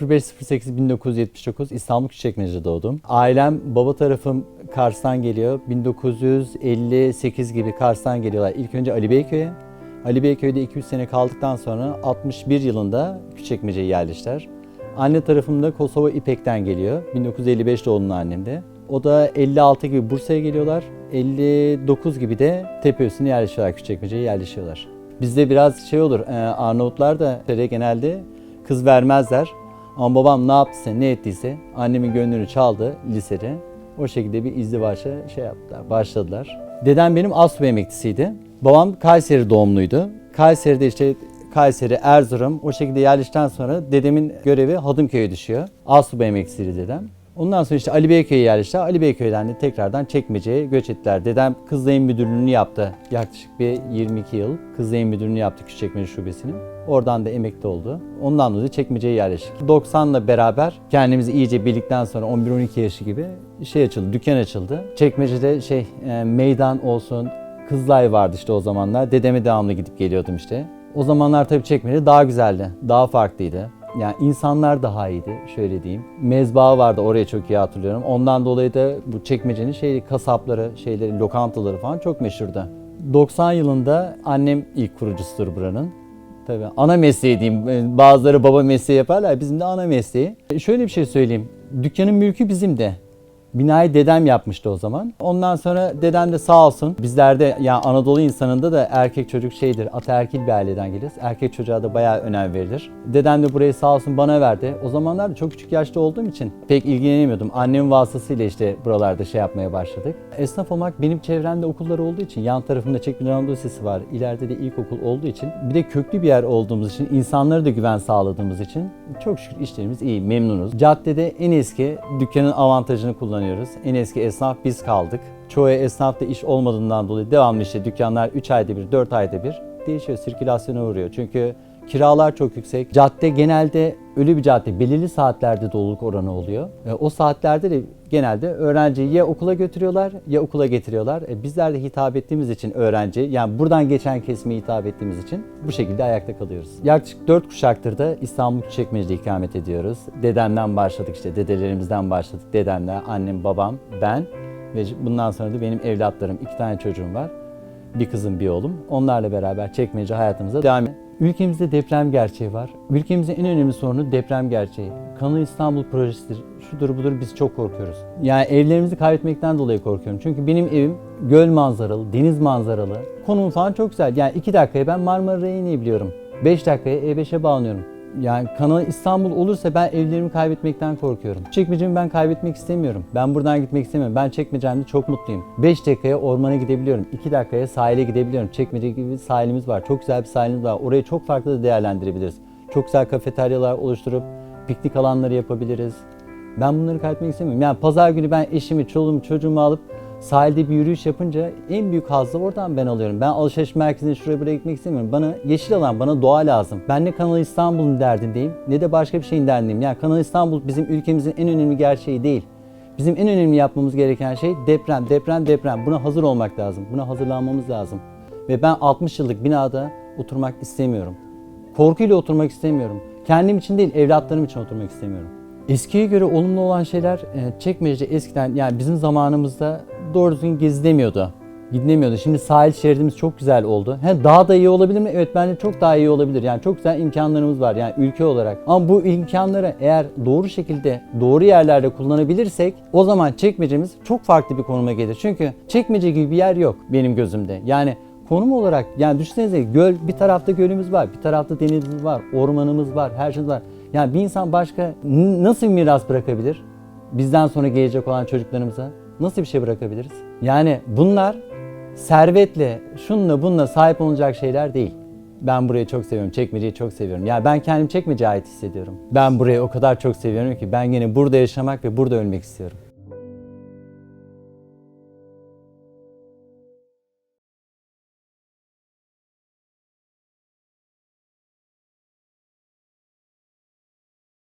05.08 1979 İstanbul Küçükçekmece'de doğdum. Ailem baba tarafım Kars'tan geliyor. 1958 gibi Kars'tan geliyorlar. İlk önce Ali Beyköy'e. Ali Beyköy'de 2-3 sene kaldıktan sonra 61 yılında Küçükçekmece'ye yerleştiler. Anne tarafımda Kosova İpek'ten geliyor. 1955 doğumlu annem de. O da 56 gibi Bursa'ya geliyorlar. 59 gibi de Tepeüstü'ne yerleşiyorlar. Küçükçekmece'ye yerleşiyorlar. Bizde biraz şey olur. e, Arnavutlar da genelde kız vermezler. Ama babam ne yaptıysa ne ettiyse annemin gönlünü çaldı lisede. O şekilde bir izdivaça şey yaptılar, başladılar. Dedem benim Asubay emeklisiydi. Babam Kayseri doğumluydu. Kayseri'de işte Kayseri, Erzurum o şekilde yerleştikten sonra dedemin görevi Hadımköy'e düşüyor. Asubay emeklisiydi dedem. Ondan sonra işte Ali Beyköy'e yerleştiler. Ali Beyköy'den de tekrardan Çekmece'ye göç ettiler. Dedem Kızılay'ın müdürlüğünü yaptı. Yaklaşık bir 22 yıl Kızılay'ın müdürlüğünü yaptı Küçükçekmece Şubesi'nin. Oradan da emekli oldu. Ondan dolayı Çekmece'ye yerleştik. 90'la beraber kendimizi iyice bildikten sonra 11-12 yaşı gibi şey açıldı, dükkan açıldı. Çekmece'de şey e, meydan olsun, Kızılay vardı işte o zamanlar. Dedeme devamlı gidip geliyordum işte. O zamanlar tabii Çekmece daha güzeldi, daha farklıydı. Yani insanlar daha iyiydi şöyle diyeyim. Mezba vardı oraya çok iyi hatırlıyorum. Ondan dolayı da bu çekmecenin şey kasapları, şeyleri, lokantaları falan çok meşhurdu. 90 yılında annem ilk kurucusudur buranın. Tabii ana mesleği diyeyim. Bazıları baba mesleği yaparlar. Bizim de ana mesleği. E, Şöyle bir şey söyleyeyim. Dükkanın mülkü bizim de. Binayı dedem yapmıştı o zaman. Ondan sonra dedem de sağ olsun bizlerde yani Anadolu insanında da erkek çocuk şeydir. Ataerkil bir aileden geliriz. Erkek çocuğa da bayağı önem verilir. Dedem de burayı sağ olsun bana verdi. O zamanlar da çok küçük yaşta olduğum için pek ilgilenemiyordum. Annemin vasıtasıyla işte buralarda şey yapmaya başladık. Esnaf olmak benim çevremde okullar olduğu için yan tarafımda Çekmece Anadolu Lisesi var. İleride de ilkokul olduğu için bir de köklü bir yer olduğumuz için insanlara da güven sağladığımız için çok şükür işlerimiz iyi, memnunuz. Caddede en eski dükkanın avantajını kullanıyoruz. En eski esnaf biz kaldık. Çoğu esnafta iş olmadığından dolayı devamlı işte dükkanlar 3 ayda bir, 4 ayda bir değişiyor, sirkülasyona uğruyor. Çünkü kiralar çok yüksek. Cadde genelde ölü bir cadde. Belirli saatlerde doluluk oranı oluyor. E, o saatlerde de genelde öğrenciyi ya okula götürüyorlar ya okula getiriyorlar. E, bizler de hitap ettiğimiz için öğrenci, yani buradan geçen kesime hitap ettiğimiz için bu şekilde ayakta kalıyoruz. Yaklaşık 4 kuşaktır da İstanbul Küçükçekmece'de ikamet ediyoruz. Dedemden başladık işte, dedelerimizden başladık. Dedemle, annem, babam, ben ve bundan sonra da benim evlatlarım, iki tane çocuğum var. Bir kızım, bir oğlum. Onlarla beraber çekmece hayatımıza devam ediyoruz. Ülkemizde deprem gerçeği var. Ülkemizin en önemli sorunu deprem gerçeği. Kanal İstanbul projesidir. Şudur budur biz çok korkuyoruz. Yani evlerimizi kaybetmekten dolayı korkuyorum. Çünkü benim evim göl manzaralı, deniz manzaralı. Konum falan çok güzel. Yani iki dakikaya ben Marmara'ya inebiliyorum. Beş dakikaya E5'e bağlanıyorum. Yani Kanal İstanbul olursa ben evlerimi kaybetmekten korkuyorum. Çekmecemi ben kaybetmek istemiyorum. Ben buradan gitmek istemiyorum. Ben Çekmece'mde çok mutluyum. 5 dakikaya ormana gidebiliyorum. 2 dakikaya sahile gidebiliyorum. Çekmece gibi bir sahilimiz var. Çok güzel bir sahilimiz var. Orayı çok farklı da değerlendirebiliriz. Çok güzel kafeteryalar oluşturup piknik alanları yapabiliriz. Ben bunları kaybetmek istemiyorum. Yani pazar günü ben eşimi, çoluğumu, çocuğumu alıp sahilde bir yürüyüş yapınca en büyük hazzı oradan ben alıyorum. Ben alışveriş merkezine şuraya buraya gitmek istemiyorum. Bana yeşil alan, bana doğa lazım. Ben ne Kanal İstanbul'un derdindeyim ne de başka bir şeyin derdindeyim. Yani Kanal İstanbul bizim ülkemizin en önemli gerçeği değil. Bizim en önemli yapmamız gereken şey deprem, deprem, deprem. Buna hazır olmak lazım. Buna hazırlanmamız lazım. Ve ben 60 yıllık binada oturmak istemiyorum. Korkuyla oturmak istemiyorum. Kendim için değil, evlatlarım için oturmak istemiyorum. Eskiye göre olumlu olan şeyler e, Çekmece'de eskiden yani bizim zamanımızda doğru düzgün gezilemiyordu. Gidilemiyordu. Şimdi sahil şeridimiz çok güzel oldu. He, daha da iyi olabilir mi? Evet bence çok daha iyi olabilir. Yani çok güzel imkanlarımız var yani ülke olarak. Ama bu imkanları eğer doğru şekilde, doğru yerlerde kullanabilirsek o zaman çekmecemiz çok farklı bir konuma gelir. Çünkü çekmece gibi bir yer yok benim gözümde. Yani konum olarak yani düşünsenize göl bir tarafta gölümüz var, bir tarafta denizimiz var, ormanımız var, her şeyimiz var. Yani bir insan başka nasıl miras bırakabilir? Bizden sonra gelecek olan çocuklarımıza nasıl bir şey bırakabiliriz? Yani bunlar servetle, şunla bununla sahip olacak şeyler değil. Ben burayı çok seviyorum. Çekmeceyi çok seviyorum. Ya ben kendim çekmeceye ait hissediyorum. Ben burayı o kadar çok seviyorum ki ben yine burada yaşamak ve burada ölmek istiyorum.